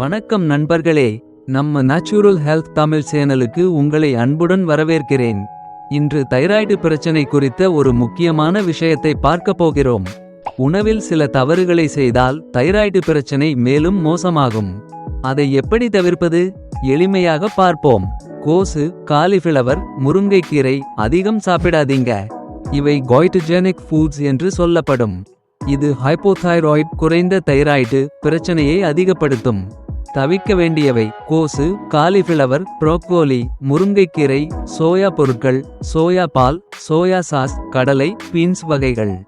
வணக்கம் நண்பர்களே நம்ம நேச்சுரல் ஹெல்த் தமிழ் சேனலுக்கு உங்களை அன்புடன் வரவேற்கிறேன். இன்று தைராய்டு பிரச்சனை குறித்த ஒரு முக்கியமான விஷயத்தை பார்க்க போகிறோம். உணவில் சில தவறுகளை செய்தால் தைராய்டு பிரச்சனை மேலும் மோசமாகும். அதை எப்படி தவிர்ப்பது? எளிமையாக பார்ப்போம். கோசு காலிஃபிளவர் முருங்கைக்கீரை அதிகம் சாப்பிடாதீங்க. இவை கோய்டஜெனிக் ஃபுட்ஸ் என்று சொல்லப்படும். இது ஹைப்போதைராய்டு குறைந்த தைராய்டு பிரச்சனையை அதிகப்படுத்தும். தவிக்க வேண்டியவை. கோசு காலிஃபிளவர் ப்ரோக்கோலி முருங்கைக்கீரை சோயா பொருட்கள் சோயா பால் சோயா சாஸ் கடலை பீன்ஸ் வகைகள்.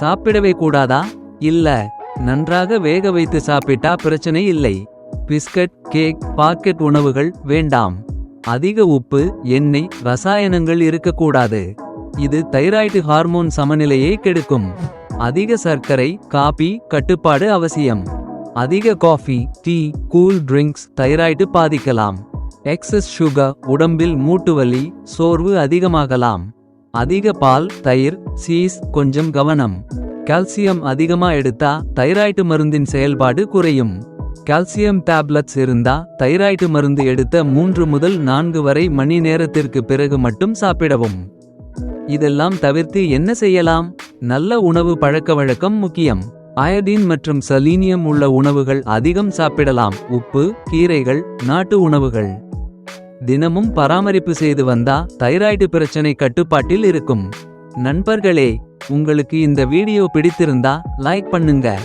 சாப்பிடவே கூடாதா? இல்ல. நன்றாக வேக வைத்து சாப்பிட்டா பிரச்சனை இல்லை. பிஸ்கட் கேக் பாக்கெட் உணவுகள் வேண்டாம். அதிக உப்பு எண்ணெய் ரசாயனங்கள் இருக்கக்கூடாது. இது தைராய்டு ஹார்மோன் சமநிலையை கெடுக்கும். அதிக சர்க்கரை காபி கட்டுப்பாடு அவசியம். அதிக coffee tea cool drinks thyroid பாதிக்கலாம். எக்ஸஸ் சுகர் உடம்பில் மூட்டுவலி சோர்வு அதிகமாகலாம். அதிக பால் தயிர் சீஸ் கொஞ்சம் கவனம். கால்சியம் அதிகமா எடுத்தா தைராய்டு மருந்தின் செயல்பாடு குறையும். கால்சியம் டேப்லெட்ஸ் இருந்தா தைராய்டு மருந்து எடுத்த மூன்று முதல் நான்கு வரை மணி நேரத்திற்கு பிறகு மட்டும் சாப்பிடவும். இதெல்லாம் தவிர்த்து என்ன செய்யலாம்? நல்ல உணவு பழக்கவழக்கம் முக்கியம். அயடின் மற்றும் சலீனியம் உள்ள உணவுகள் அதிகம் சாப்பிடலாம். உப்பு கீரைகள் நாட்டு உணவுகள். தினமும் பராமரிப்பு செய்து வந்தா தைராய்டு பிரச்சனை கட்டுப்பாட்டில் இருக்கும். நண்பர்களே உங்களுக்கு இந்த வீடியோ பிடித்திருந்தா லைக் பண்ணுங்க.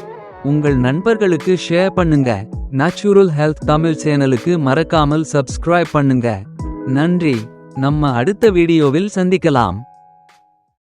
உங்கள் நண்பர்களுக்கு ஷேர் பண்ணுங்க. நேச்சுரல் ஹெல்த் தமிழ் சேனலுக்கு மறக்காமல் சப்ஸ்கிரைப் பண்ணுங்க. நன்றி. நம்ம அடுத்த வீடியோவில் சந்திக்கலாம்.